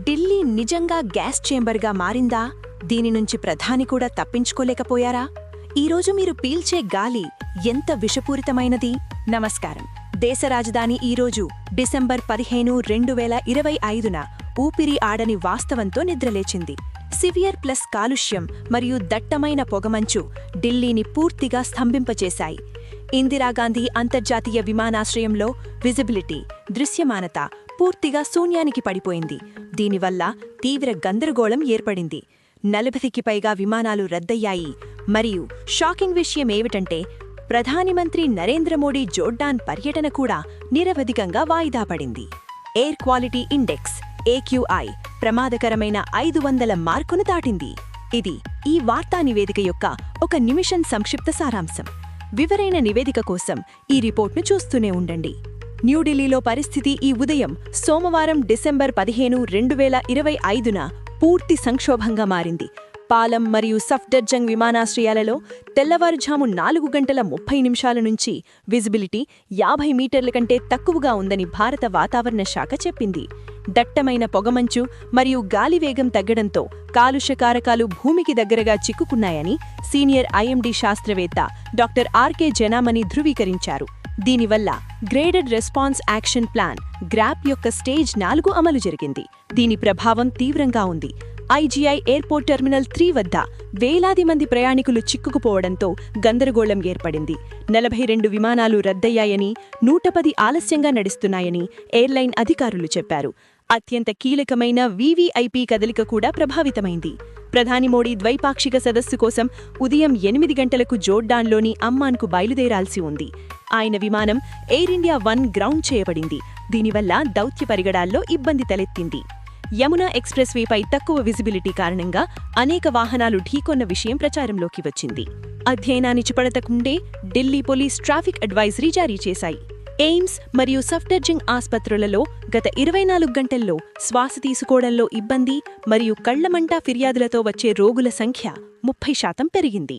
ఢిల్లీ నిజంగా గ్యాస్ చేంబర్గా మారిందా? దీని నుంచి ప్రధాని కూడా తప్పించుకోలేకపోయారా? ఈరోజు మీరు పీల్చే గాలి ఎంత విషపూరితమైనది? నమస్కారం. దేశ రాజధాని ఈరోజు డిసెంబర్ పదిహేను రెండు వేల ఇరవై ఐదున ఊపిరి ఆడని వాస్తవంతో నిద్రలేచింది. సివియర్ ప్లస్ కాలుష్యం మరియు దట్టమైన పొగమంచు ఢిల్లీని పూర్తిగా స్తంభింపచేశాయి. ఇందిరాగాంధీ అంతర్జాతీయ విమానాశ్రయంలో విజిబిలిటీ దృశ్యమానత పూర్తిగా శూన్యానికి పడిపోయింది. దీనివల్ల తీవ్ర గందరగోళం ఏర్పడింది. నలభైకి పైగా విమానాలు రద్దయ్యాయి. మరియు షాకింగ్ విషయం ఏమిటంటే ప్రధానమంత్రి నరేంద్ర మోడీ జోర్డాన్ పర్యటన కూడా నిరవధికంగా వాయిదా పడింది. ఎయిర్ క్వాలిటీ ఇండెక్స్ ఏక్యూఐ ప్రమాదకరమైన ఐదు వందల మార్కును దాటింది. ఇది ఈ వార్తా నివేదిక యొక్క ఒక నిమిషం సంక్షిప్త సారాంశం. వివరైన నివేదిక కోసం ఈ రిపోర్ట్ను చూస్తూనే ఉండండి. న్యూఢిల్లీలో పరిస్థితి ఈ ఉదయం సోమవారం డిసెంబర్ పదిహేను రెండు వేల ఇరవై ఐదున పూర్తి సంక్షోభంగా మారింది. పాలం మరియు సఫ్డర్జంగ్ విమానాశ్రయాలలో తెల్లవారుజాము నాలుగు గంటల ముప్పై నిమిషాల నుంచి విజిబిలిటీ యాభై మీటర్ల కంటే తక్కువగా ఉందని భారత వాతావరణ శాఖ చెప్పింది. దట్టమైన పొగమంచు మరియు గాలివేగం తగ్గడంతో కాలుష్య కారకాలు భూమికి దగ్గరగా చిక్కుకున్నాయని సీనియర్ ఐఎండీ శాస్త్రవేత్త డాక్టర్ ఆర్కే జనామణి ధృవీకరించారు. దీనివల్ల graded response action plan GRAP యొక్క స్టేజ్ నాలుగు అమలు జరిగింది. దీని ప్రభావం తీవ్రంగా ఉంది. ఐజీఐ ఎయిర్పోర్ట్ టెర్మినల్ త్రీ వద్ద వేలాది మంది ప్రయాణికులు చిక్కుకుపోవడంతో గందరగోళం ఏర్పడింది. నలభై రెండు విమానాలు రద్దయ్యాయని నూట పది ఆలస్యంగా నడుస్తున్నాయని ఎయిర్లైన్ అధికారులు చెప్పారు. అత్యంత కీలకమైన వీవీఐపీ కదలిక కూడా ప్రభావితమైంది. ప్రధాని మోడీ ద్వైపాక్షిక సదస్సు కోసం ఉదయం ఎనిమిది గంటలకు జోర్డాన్లోని అమ్మాన్కు బయలుదేరాల్సి ఉంది. ఆయన విమానం ఎయిర్ ఇండియా వన్ గ్రౌండ్ చేయబడింది. దీనివల్ల దౌత్య పరిగడాల్లో ఇబ్బంది తలెత్తింది. యమునా ఎక్స్ప్రెస్ వేపై తక్కువ విజిబిలిటీ కారణంగా అనేక వాహనాలు ఢీకొన్న విషయం ప్రచారంలోకి వచ్చింది. అధ్యయనాన్ని చిపడతకుండే ఢిల్లీ పోలీస్ ట్రాఫిక్ అడ్వైజరీ జారీ చేశాయి. ఎయిమ్స్ మరియు సఫ్టర్జింగ్ ఆస్పత్రులలో గత ఇరవై నాలుగు గంటల్లో శ్వాస తీసుకోవడంలో ఇబ్బంది మరియు కళ్ళమంటా ఫిర్యాదులతో వచ్చే రోగుల సంఖ్య ముప్పై శాతం పెరిగింది.